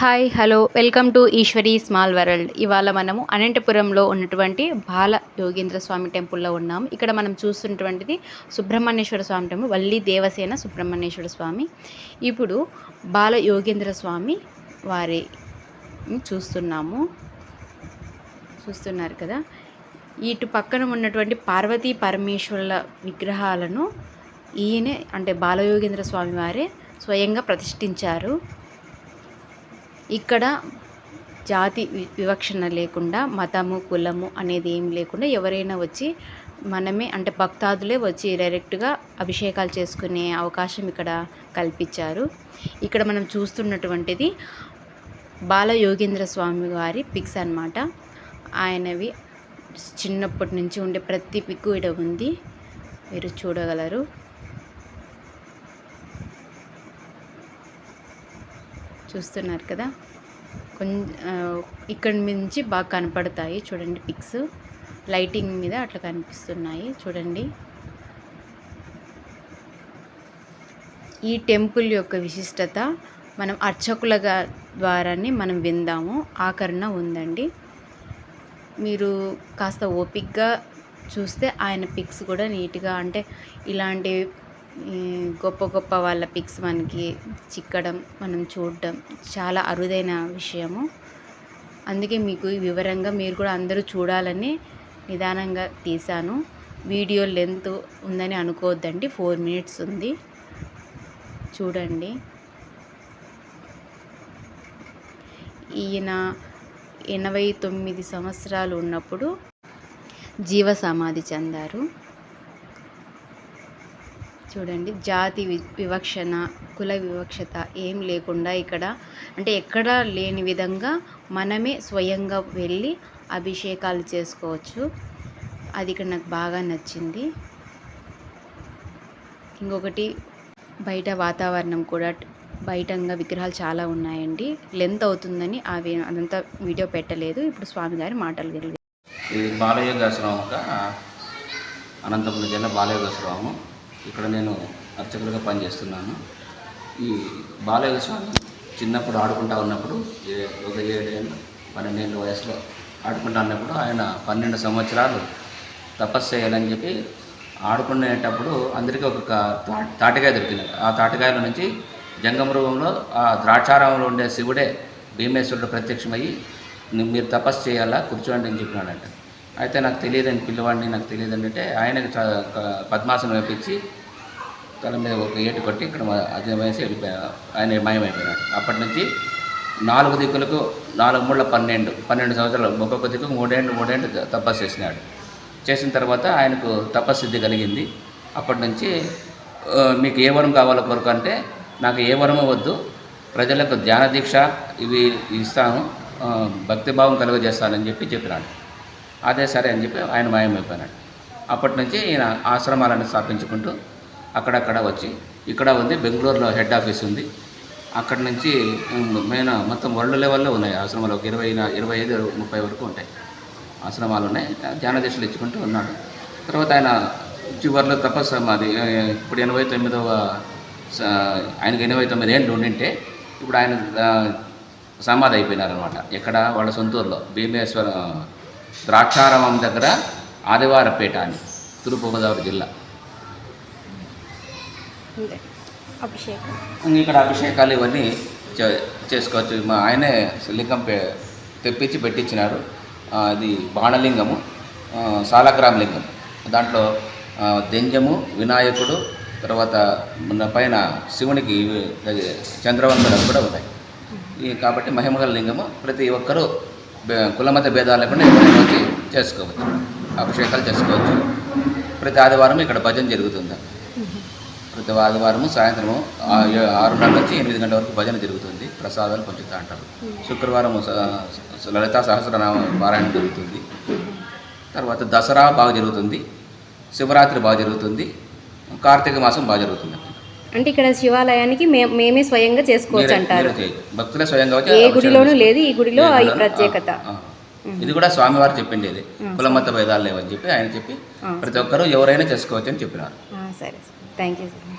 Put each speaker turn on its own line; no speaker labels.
Hi hello. Welcome to Eshwari small world. ఇవాళ మనము అనంతపురంలో ఉన్నటువంటి బాల యోగేంద్ర స్వామి టెంపుల్లో ఉన్నాము ఇక్కడ మనం చూస్తున్నటువంటిది సుబ్రహ్మణ్యేశ్వర స్వామి టెంపుల్ వల్లి దేవసేన సుబ్రహ్మణ్యేశ్వర స్వామి. ఇప్పుడు బాల యోగేంద్ర స్వామి వారి చూస్తున్నాము. చూస్తున్నారు కదా? ఇటు పక్కన ఉన్నటువంటి పార్వతీ పరమేశ్వరుల విగ్రహాలను ఈయనే అంటే బాలయోగేంద్ర స్వామి వారే స్వయంగా ప్రతిష్ఠించారు. ఇక్కడ జాతి వి- వివక్షణ లేకుండా మతము కులము అనేది ఏం లేకుండా ఎవరైనా వచ్చి మనమే అంటే భక్తాదులే వచ్చి డైరెక్ట్గా అభిషేకాలు చేసుకునే అవకాశం ఇక్కడ కల్పించారు. ఇక్కడ మనం చూస్తున్నటువంటిది బాల యోగేంద్ర స్వామి వారి పిక్స్ అన్నమాట. ఆయనవి చిన్నప్పటి నుంచి ఉండే ప్రతి పిక్కు ఇక్కడ ఉంది. మీరు చూడగలరు. చూస్తున్నారు కదా. కొంచెం ఇక్కడి నుంచి బాగా కనపడతాయి. చూడండి పిక్స్. లైటింగ్ మీద అట్లా కనిపిస్తున్నాయి. చూడండి. ఈ టెంపుల్ యొక్క విశిష్టత మనం అర్చకుల ద్వారానే మనం విందాము. ఆకరణ ఉందండి. మీరు కాస్త ఓపిక్గా చూస్తే ఆయన పిక్స్ కూడా నీట్గా అంటే ఇలాంటి గొప్ప గొప్ప వాళ్ళ పిక్స్ మనకి చిక్కడం మనం చూడడం చాలా అరుదైన విషయము. అందుకే మీకు ఈ వివరంగా మీరు కూడా అందరూ చూడాలని నిదానంగా తీశాను. వీడియో లెంత్ ఉందని అనుకోవద్దండి ఫోర్ మినిట్స్ ఉంది. చూడండి. ఈయన ఎనభై తొమ్మిది సంవత్సరాలు ఉన్నప్పుడు జీవ సమాధి చెందారు. చూడండి. జాతి వి- వివక్షణ కుల వివక్షత ఏం లేకుండా ఇక్కడ అంటే ఎక్కడా లేని విధంగా మనమే స్వయంగా వెళ్ళి అభిషేకాలు చేసుకోవచ్చు. అది ఇక్కడ నాకు బాగా నచ్చింది. ఇంకొకటి బయట వాతావరణం కూడా బయటంగా విగ్రహాలు చాలా ఉన్నాయండి. లెంత్ అవుతుందని అవి అదంతా వీడియో పెట్టలేదు. ఇప్పుడు స్వామి గారి మాటలు కలిగి
ఇది బాలయోగాశ్రమం ఒక అనంతపురం జిల్లా బాలయోగాశ్రమం ఇక్కడ నేను అర్చకులుగా పనిచేస్తున్నాను. ఈ బాలయోగాశ్రమం చిన్నప్పుడు ఆడుకుంటా ఉన్నప్పుడు ఏ- ఒక ఏడేళ్ళు పన్నెండేళ్ళ వయసులో ఆడుకుంటా ఉన్నప్పుడు ఆయన పన్నెండు సంవత్సరాలు తపస్సు చేయాలని చెప్పి ఆడుకునేటప్పుడు అందరికీ ఒక తా- తాటికాయ దొరికింది. ఆ తాటికాయల నుంచి జంగమ రూపంలో ఆ ద్రాక్షారామంలో ఉండే శివుడే భీమేశ్వరుడు ప్రత్యక్షమయ్యి మీరు తపస్సు చేయాలా? కూర్చోండి అని చెప్పినాడంట. అయితే నాకు తెలియదని పిల్లవాడిని నాకు తెలియదు అంటే ఆయనకి పద్మాసనం వేపించి తల మీద ఒక ఏటు కొట్టి ఇక్కడ మ- వేసి వెళ్ళిపోయాడు ఆయన మాయమైపోయినాడు. అప్పటి నుంచి నాలుగు దిక్కులకు నాలుగు మూడు పన్నెండు పన్నెండు సంవత్సరాలు ఒక్కొక్క దిక్కు మూడేండు మూడేండు తపస్సు చేసినాడు. చేసిన తర్వాత ఆయనకు తపస్సిద్ధి కలిగింది. అప్పటి నుంచి మీకు ఏ వరం కావాలో కొరకు అంటే నాకు ఏ వరము వద్దు. ప్రజలకు ధ్యాన దీక్ష ఇవి ఇస్తాను. భక్తిభావం కలుగజేస్తానని చెప్పి చెప్పినాడు. అదే సరే అని చెప్పి ఆయన మాయమైపోయినాడు. అప్పటి నుంచి ఈయన ఆశ్రమాలను స్థాపించుకుంటూ అక్కడక్కడ వచ్చి. ఇక్కడ ఉంది బెంగళూరులో హెడ్ ఆఫీస్ ఉంది. అక్కడి నుంచి మెయిన్ మొత్తం వరల్డ్ లెవెల్లో ఉన్నాయి. ఆశ్రమాలు ఒక ఇరవై ఇరవై ఐదు ముప్పై వరకు ఉంటాయి. ఆశ్రమాలు ఉన్నాయి. ధ్యాన దీక్షలు ఇచ్చుకుంటూ ఉన్నాడు. తర్వాత ఆయన చివరిలో తపస్సు మాది ఇప్పుడు ఎనభై తొమ్మిదవ స- ఎనభై తొమ్మిది ఏళ్ళు ఉండింటే ఇప్పుడు ఆయన సమాధి అయిపోయినారనమాట ఎక్కడ? వాళ్ళ సొంతూరులో. భీమేశ్వర ద్రాక్షారామం దగ్గర ఆదివారపేట అని తూర్పుగోదావరి జిల్లా.
అంతే అభిషేకం.
ఇక్కడ అభిషేకాలు ఇవన్నీ చే- చేసుకోవచ్చు. మా ఆయనే లింగం పె- తెప్పించి పెట్టించినారు అది బాణలింగము సాలగ్రామ లింగం. దాంట్లో దెంజము వినాయకుడు తర్వాత మన పైన శివునికి ఇవి, చంద్రవందనం కూడా ఉన్నాయి. ఈ కాబట్టి మహిమగల లింగము ప్రతి ఒక్కరూ కులమత భేదాలు లేకుండా ఎవరైనా వచ్చి చేసుకోవచ్చు. అభిషేకాలు చేసుకోవచ్చు. ప్రతి ఆదివారం ఇక్కడ భజన జరుగుతుంది. ప్రతి ఆదివారము సాయంత్రము ఆరున్నర నుంచి ఎనిమిది గంటల వరకు భజన జరుగుతుంది ప్రసాదాలు పంచుతూ అంటారు శుక్రవారం లలితా సహస్రనామ పారాయణ జరుగుతుంది తర్వాత దసరా బాగా జరుగుతుంది శివరాత్రి బాగా జరుగుతుంది కార్తీక మాసం బాగా జరుగుతుంది
అంటే ఇక్కడ శివాలయానికి మేమే స్వయంగా చేసుకోవచ్చు అంటారు.
భక్తులే స్వయంగా
ఏ గుడిలోనూ. లేదు ఈ గుడిలో ఈ? ప్రత్యేకత.
ఇది కూడా స్వామివారు చెప్పింది ఇది కులమత భేదాలు లేవని చెప్పి ఆయన చెప్పి ప్రతి ఒక్కరూ ఎవరైనా చేసుకోవచ్చు అని చెప్పినారు
సరే Thank you.